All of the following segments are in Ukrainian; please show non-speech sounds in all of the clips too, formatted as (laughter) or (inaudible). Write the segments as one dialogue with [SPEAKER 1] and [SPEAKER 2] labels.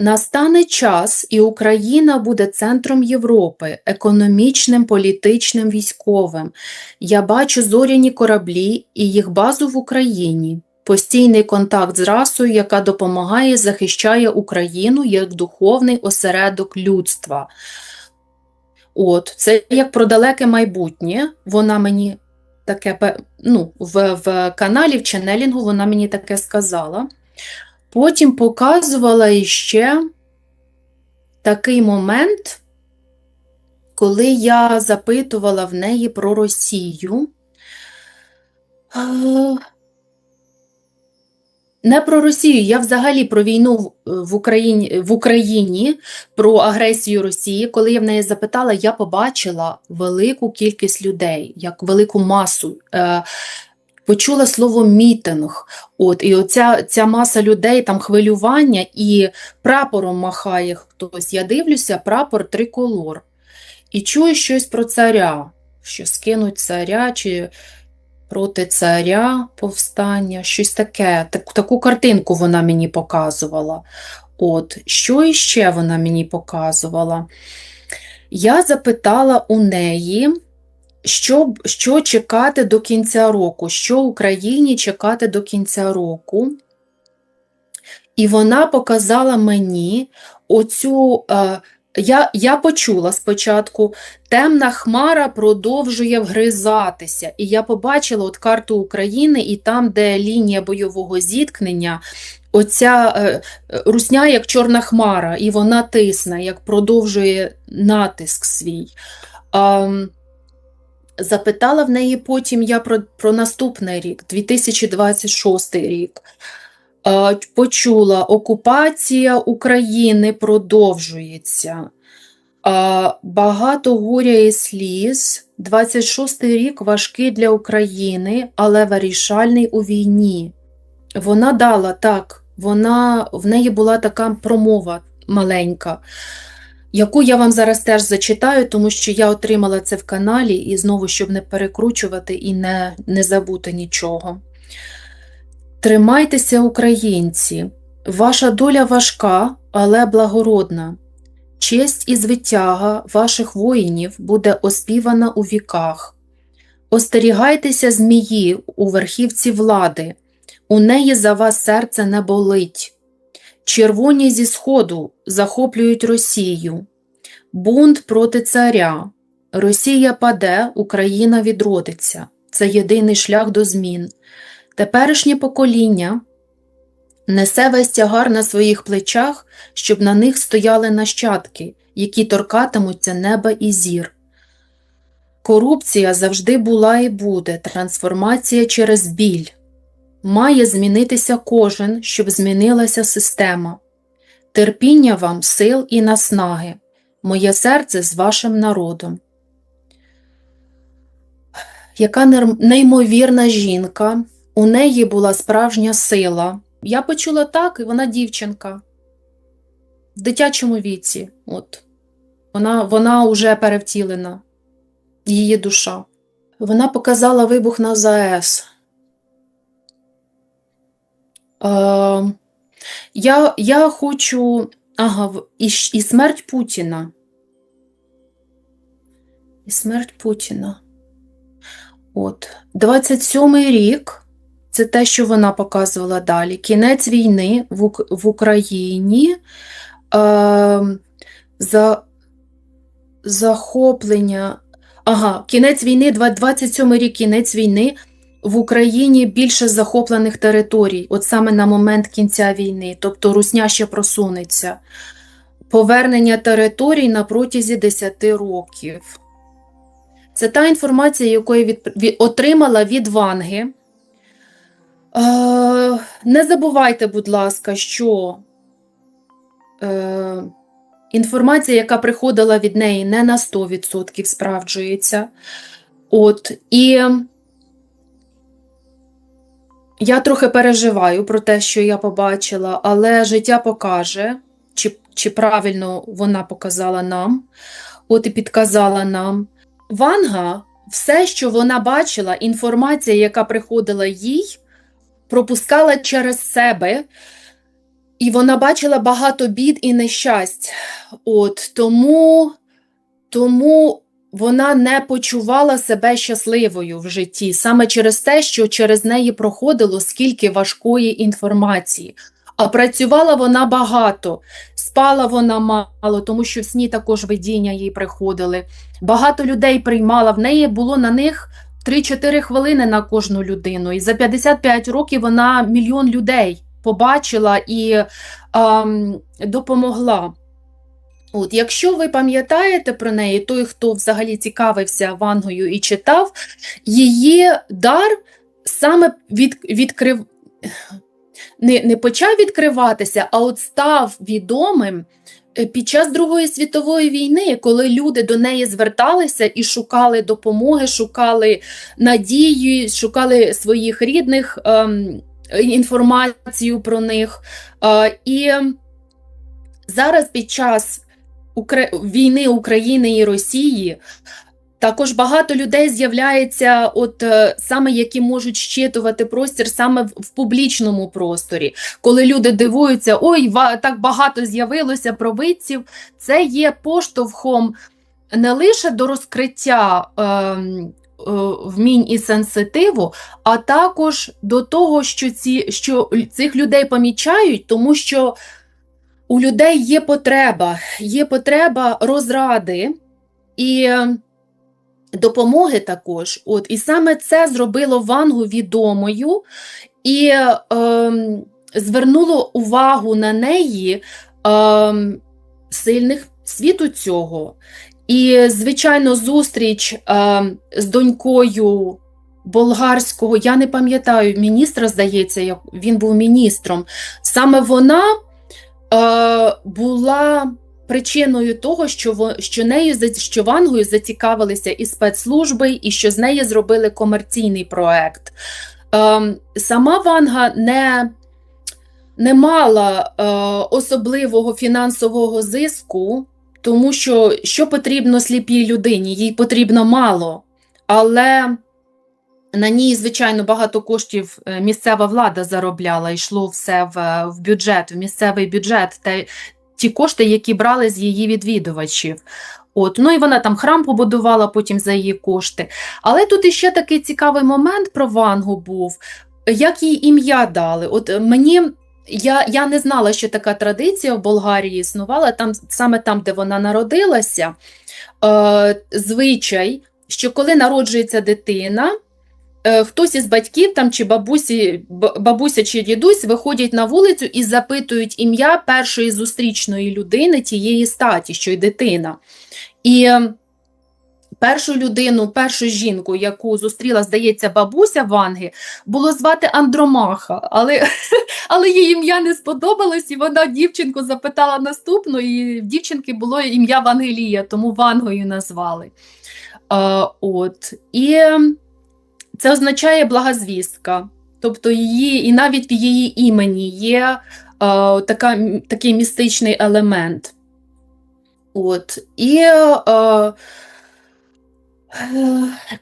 [SPEAKER 1] Настане час, і Україна буде центром Європи, економічним, політичним, військовим. Я бачу зоряні кораблі і їх базу в Україні. Постійний контакт з расою, яка допомагає, захищає Україну як духовний осередок людства. От, це як про далеке майбутнє. Вона мені таке ну, в, в каналі, в ченелінгу вона мені таке сказала. Потім показувала іще такий момент, коли я запитувала в неї про Росію. Е, Не про Росію, я взагалі про війну в- Україні, в Україні, про агресію Росії. Коли я в неї запитала, я побачила велику кількість людей, як велику масу. Почула слово мітинг. От, і оця ця маса людей, там хвилювання, і прапором махає хтось. Я дивлюся, прапор триколор. І чую щось про царя, що скинуть царя чи проти царя повстання, щось таке. Так, таку картинку вона мені показувала. От, що іще вона мені показувала? Я запитала у неї, що, що чекати до кінця року, що Україні чекати до кінця року. І вона показала мені оцю. Е, я, я почула спочатку, темна хмара продовжує вгризатися. І я побачила от карту України, і там, де лінія бойового зіткнення, оця е, е, русня як чорна хмара, і вона тисне, як продовжує натиск свій. Ам, Запитала в неї потім я про, про наступний рік, 2026 рік. Почула, окупація України продовжується. Багато горя і сліз. 26-й рік важкий для України, але вирішальний у війні. Вона дала так, вона, в неї була така промова маленька яку я вам зараз теж зачитаю, тому що я отримала це в каналі, і знову, щоб не перекручувати і не, не забути нічого. Тримайтеся, українці, ваша доля важка, але благородна. Честь і звитяга ваших воїнів буде оспівана у віках. Остерігайтеся змії у верхівці влади, у неї за вас серце не болить. Червоні зі сходу захоплюють Росію. Бунт проти царя. Росія паде, Україна відродиться. Це єдиний шлях до змін. Теперішнє покоління несе весь тягар на своїх плечах, щоб на них стояли нащадки, які торкатимуться неба і зір. Корупція завжди була і буде, трансформація через біль. Має змінитися кожен, щоб змінилася система. Терпіння вам, сил і наснаги, моє серце з вашим народом. Яка неймовірна жінка, у неї була справжня сила. Я почула так, і вона дівчинка. В дитячому віці. От. Вона, вона вже перевтілена, її душа. Вона показала вибух на ЗАЕС. Е, я, я хочу. Ага, і, і смерть Путіна. І смерть Путіна. От. 27-й рік. Це те, що вона показувала далі. Кінець війни в, Ук- в Україні. Е, за, захоплення. Ага, кінець війни, 27-й рік, кінець війни. В Україні більше захоплених територій, от саме на момент кінця війни, тобто Русня ще просунеться. Повернення територій на протязі 10 років. Це та інформація, яку я від, отримала від Ванги. Е, не забувайте, будь ласка, що е, інформація, яка приходила від неї, не на 100% справджується. От, і я трохи переживаю про те, що я побачила, але життя покаже, чи, чи правильно вона показала нам, от і підказала нам. Ванга, все, що вона бачила, інформація, яка приходила їй, пропускала через себе І вона бачила багато бід і нещасть. От тому, тому вона не почувала себе щасливою в житті саме через те, що через неї проходило скільки важкої інформації. А працювала вона багато, спала вона мало, тому що в сні також видіння їй приходили. Багато людей приймала. В неї було на них 3-4 хвилини на кожну людину. І за 55 років вона мільйон людей побачила і ем, допомогла. От, якщо ви пам'ятаєте про неї, той, хто взагалі цікавився Вангою і читав, її дар саме від, відкрив, не, не почав відкриватися, а от став відомим е, під час Другої світової війни, коли люди до неї зверталися і шукали допомоги, шукали надії, шукали своїх рідних ем, інформацію про них. Е, і зараз під час війни України і Росії також багато людей з'являється, от е, саме які можуть щитувати простір саме в, публічному просторі, коли люди дивуються, ой, так багато з'явилося провидців. Це є поштовхом не лише до розкриття. ем, е, Вмінь і сенситиву, а також до того, що ці що цих людей помічають, тому що у людей є потреба, є потреба розради і е, допомоги також. От, і саме це зробило Вангу відомою і е, звернуло увагу на неї ем, сильних світу цього. І, звичайно, зустріч ем, з донькою болгарського, я не пам'ятаю, міністра, здається, як він був міністром. Саме вона е, була причиною того, що, що нею що Вангою зацікавилися і спецслужби, і що з неї зробили комерційний проект. Е, сама Ванга не, не мала е, особливого фінансового зиску, тому що що потрібно сліпій людині? Їй потрібно мало. Але на ній, звичайно, багато коштів е, місцева влада заробляла, йшло все в, в бюджет, в місцевий бюджет, та ті кошти, які брали з її відвідувачів. От, ну і вона там храм побудувала потім за її кошти. Але тут іще такий цікавий момент про Вангу був, як їй ім'я дали. От е, мені я, я не знала, що така традиція в Болгарії існувала, там, саме там, де вона народилася, е, звичай, що коли народжується дитина, е, хтось із батьків там чи бабусі, бабуся чи дідусь виходять на вулицю і запитують ім'я першої зустрічної людини тієї статі, що й дитина. І е, першу людину, першу жінку, яку зустріла, здається, бабуся Ванги, було звати Андромаха, але, (laughs) але їй ім'я не сподобалось, і вона дівчинку запитала наступну, і в дівчинки було ім'я Вангелія, тому Вангою назвали. Е, от. І це означає благозвістка. Тобто її, і навіть в її імені є е, така, такий містичний елемент. От. І е, е,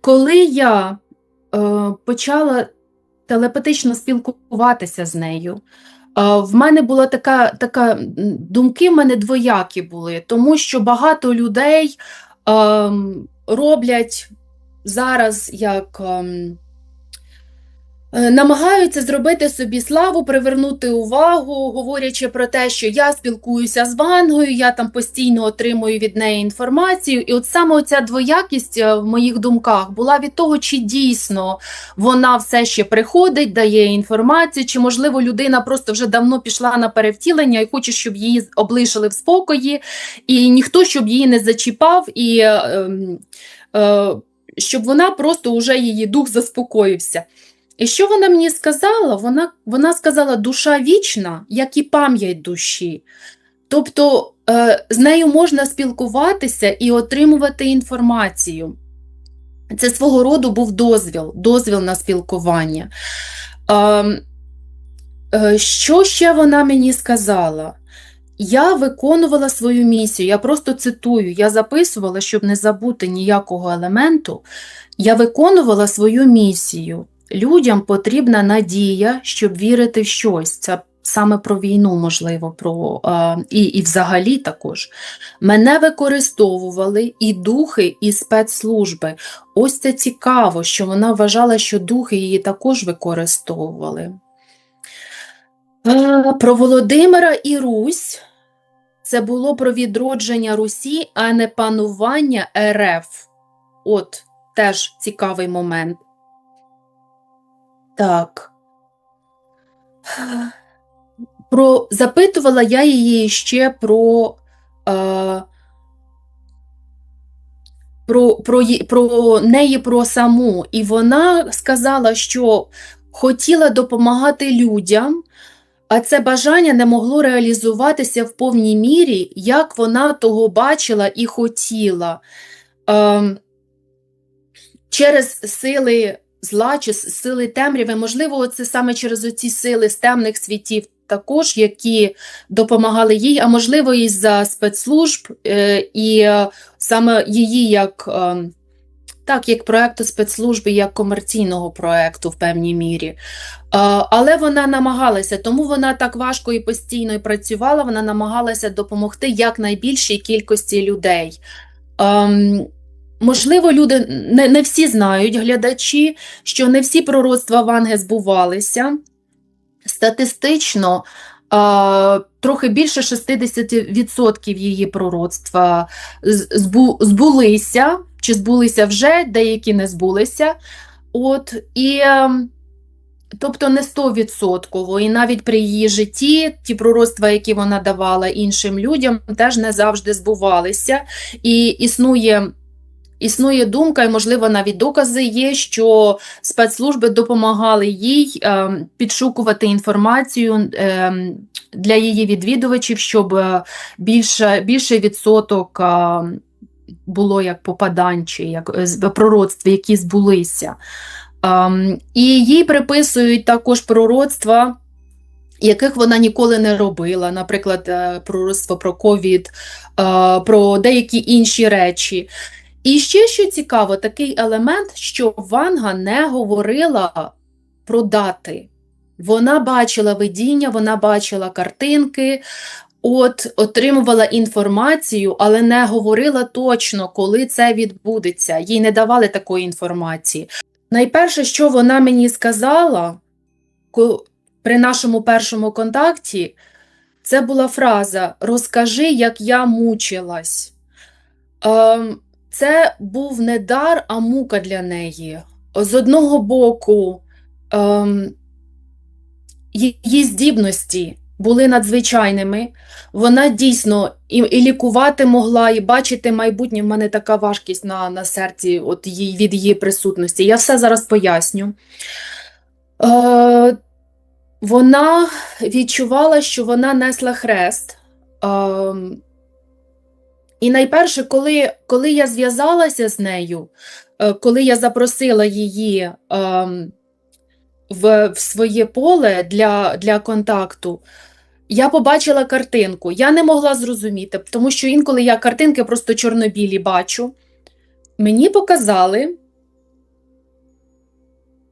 [SPEAKER 1] коли я е, почала телепатично спілкуватися з нею, е, в мене була така, така думки в мене двоякі були, тому що багато людей ем, роблять зараз як. ем, е, Намагаються зробити собі славу, привернути увагу, говорячи про те, що я спілкуюся з Вангою, я там постійно отримую від неї інформацію. І от саме оця двоякість е, в моїх думках була від того, чи дійсно вона все ще приходить, дає інформацію, чи, можливо, людина просто вже давно пішла на перевтілення і хоче, щоб її облишили в спокої, і ніхто щоб її не зачіпав, і е, ем, е, щоб вона просто вже її дух заспокоївся. І що вона мені сказала? Вона, вона сказала, душа вічна, як і пам'ять душі. Тобто е, з нею можна спілкуватися і отримувати інформацію. Це свого роду був дозвіл, дозвіл на спілкування. Е, е, що ще вона мені сказала? Я виконувала свою місію, я просто цитую, я записувала, щоб не забути ніякого елементу. Я виконувала свою місію. Людям потрібна надія, щоб вірити в щось. Це саме про війну, можливо, про е, і, і взагалі також. Мене використовували і духи, і спецслужби. Ось це цікаво, що вона вважала, що духи її також використовували. Е, Про Володимира і Русь. Це було про відродження Русі, а не панування РФ. От теж цікавий момент. Так. Про, запитувала я її ще про, е, про, про, про неї про саму. І вона сказала, що хотіла допомагати людям, а це бажання не могло реалізуватися в повній мірі, як вона того бачила і хотіла. Ем, через сили зла чи сили темряви, можливо, це саме через оці сили з темних світів також, які допомагали їй, а можливо, і за спецслужб, е, і е, саме її як, е, так, як проекту спецслужби, як комерційного проекту в певній мірі. Але вона намагалася, тому вона так важко і постійно працювала. Вона намагалася допомогти якнайбільшій кількості людей. Ем, Можливо, люди не, не всі знають, глядачі, що не всі пророцтва Ванги збувалися. Статистично, трохи більше 60% її пророцтва збу, збулися, чи збулися вже, деякі не збулися. От, і, ем, тобто не 100%. І навіть при її житті ті пророцтва, які вона давала іншим людям, теж не завжди збувалися. І існує Існує думка, і, можливо, навіть докази є, що спецслужби допомагали їй ем, підшукувати інформацію ем, для її відвідувачів, щоб е, більше, більший відсоток ем, було як попадань чи як е, пророцтв, які збулися. Ем, І їй приписують також пророцтва, яких вона ніколи не робила, наприклад, е, пророцтво про ковід, е, про деякі інші речі. І ще що цікаво, такий елемент, що Ванга не говорила про дати. Вона бачила видіння, вона бачила картинки, от отримувала інформацію, але не говорила точно, коли це відбудеться. Їй не давали такої інформації. Найперше, що вона мені сказала при нашому першому контакті, це була фраза Розкажи, як я мучилась. Ем, це був не дар, а мука для неї. З одного боку, ем, її здібності були надзвичайними. Вона дійсно і, і лікувати могла, і бачити майбутнє. В мене така важкість на, на серці от її, від її присутності. Я все зараз поясню. Е, вона відчувала, що вона несла хрест. Ем, і найперше, коли, коли я зв'язалася з нею, е, коли я запросила її ем, в, в своє поле для, для контакту, я побачила картинку. Я не могла зрозуміти, тому що інколи я картинки просто чорно-білі бачу. Мені показали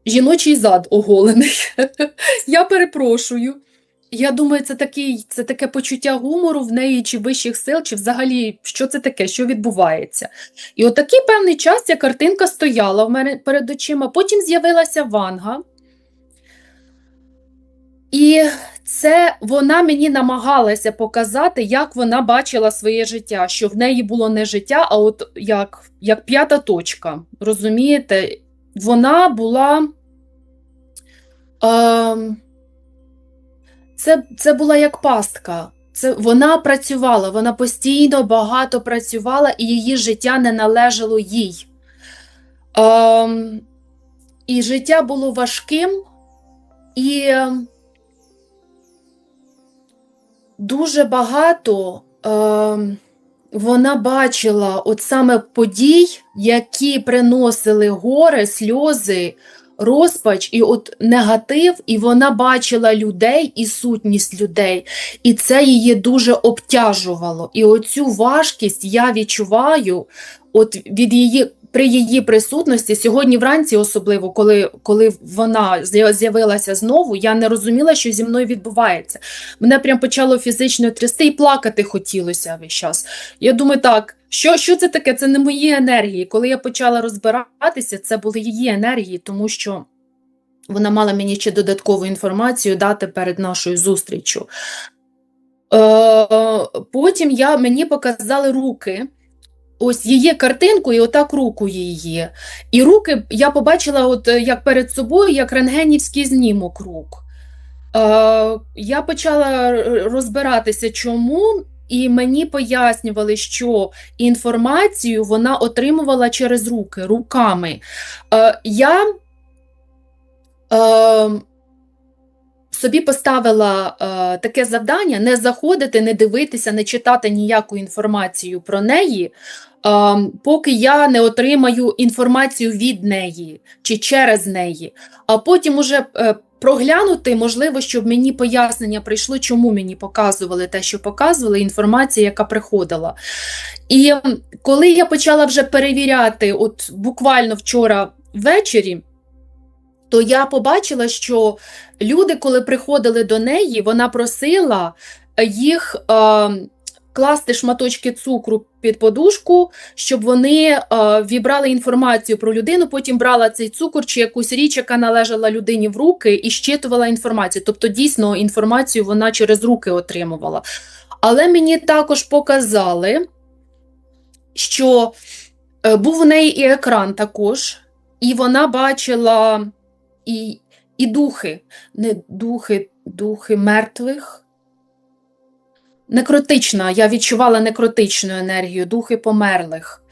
[SPEAKER 1] жіночий зад оголений. (laughs) Я перепрошую. Я думаю, це такий, це таке почуття гумору в неї, чи вищих сил, чи взагалі що це таке, що відбувається. І от такий певний час ця картинка стояла в мене перед очима, потім з'явилася Ванга. І це вона мені намагалася показати, як вона бачила своє життя, що в неї було не життя, а от як, як п'ята точка. Розумієте? Вона була. Ем, це, це була як пастка. Це, вона працювала, вона постійно багато працювала, і її життя не належало їй. Ем, і життя було важким, і дуже багато ем, вона бачила от саме подій, які приносили горе, сльози, розпач і от негатив, і вона бачила людей і сутність людей, і це її дуже обтяжувало. І оцю важкість я відчуваю от від її при її присутності, сьогодні вранці, особливо, коли, коли вона з'явилася знову, я не розуміла, що зі мною відбувається. Мене прям почало фізично трясти і плакати хотілося весь час. Я думаю, так, що, що це таке? Це не мої енергії. Коли я почала розбиратися, це були її енергії, тому що вона мала мені ще додаткову інформацію дати перед нашою зустрічю. Е, потім я, мені показали руки. Ось її картинку, і отак руку її. І руки я побачила, от е, як перед собою, як рентгенівський знімок рук. Е, я почала розбиратися, чому, і мені пояснювали, що інформацію вона отримувала через руки, руками. Е, я е, собі поставила е, таке завдання не заходити, не дивитися, не читати ніяку інформацію про неї, е, поки я не отримаю інформацію від неї чи через неї. А потім уже е, проглянути, можливо, щоб мені пояснення прийшло, чому мені показували те, що показували, інформація, яка приходила. І коли я почала вже перевіряти, от буквально вчора ввечері, то я побачила, що люди, коли приходили до неї, вона просила е, їх е, класти шматочки цукру під подушку, щоб вони е, вібрали інформацію про людину, потім брала цей цукор чи якусь річ, яка належала людині в руки, і щитувала інформацію. Тобто, дійсно, інформацію вона через руки отримувала. Але мені також показали, що е, був у неї і екран також, і вона бачила і, і духи, не духи, духи мертвих. Некротична, я відчувала некротичну енергію, духи померлих.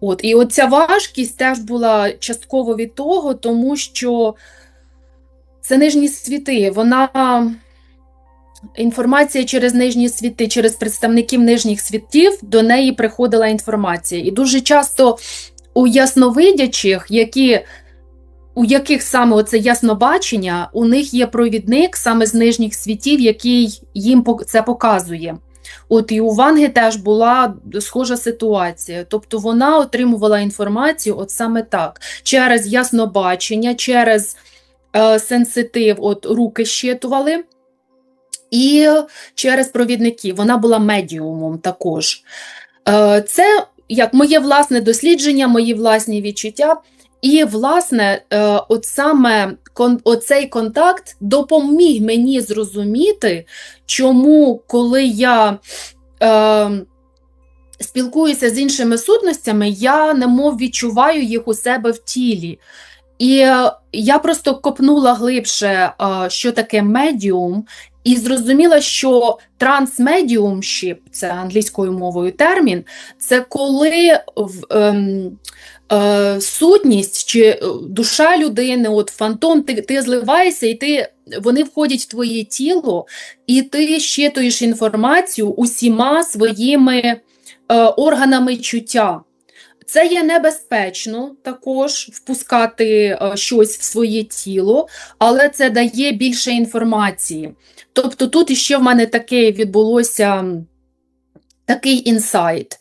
[SPEAKER 1] От, і оця важкість теж була частково від того, тому що це нижні світи. Вона інформація через нижні світи, через представників нижніх світів до неї приходила інформація. І дуже часто у ясновидячих, які у яких саме оце яснобачення, у них є провідник саме з нижніх світів, який їм це показує. От і у Ванги теж була схожа ситуація. Тобто вона отримувала інформацію от саме так, через яснобачення, через е, сенситив, от руки щитували, і через провідників. Вона була медіумом також. Е, це як моє власне дослідження, мої власні відчуття. І, власне, е, от саме оцей контакт допоміг мені зрозуміти, чому, коли я е, спілкуюся з іншими сутностями, я немов відчуваю їх у себе в тілі. І е, я просто копнула глибше, е, що таке медіум, і зрозуміла, що трансмедіумшіп, це англійською мовою термін, це коли в, ем, е, сутність чи е, душа людини, от фантом, ти, ти зливаєшся, і ти, вони входять в твоє тіло, і ти щитуєш інформацію усіма своїми е, органами чуття. Це є небезпечно також впускати е, щось в своє тіло, але це дає більше інформації. Тобто тут іще в мене таке відбулося такий інсайт.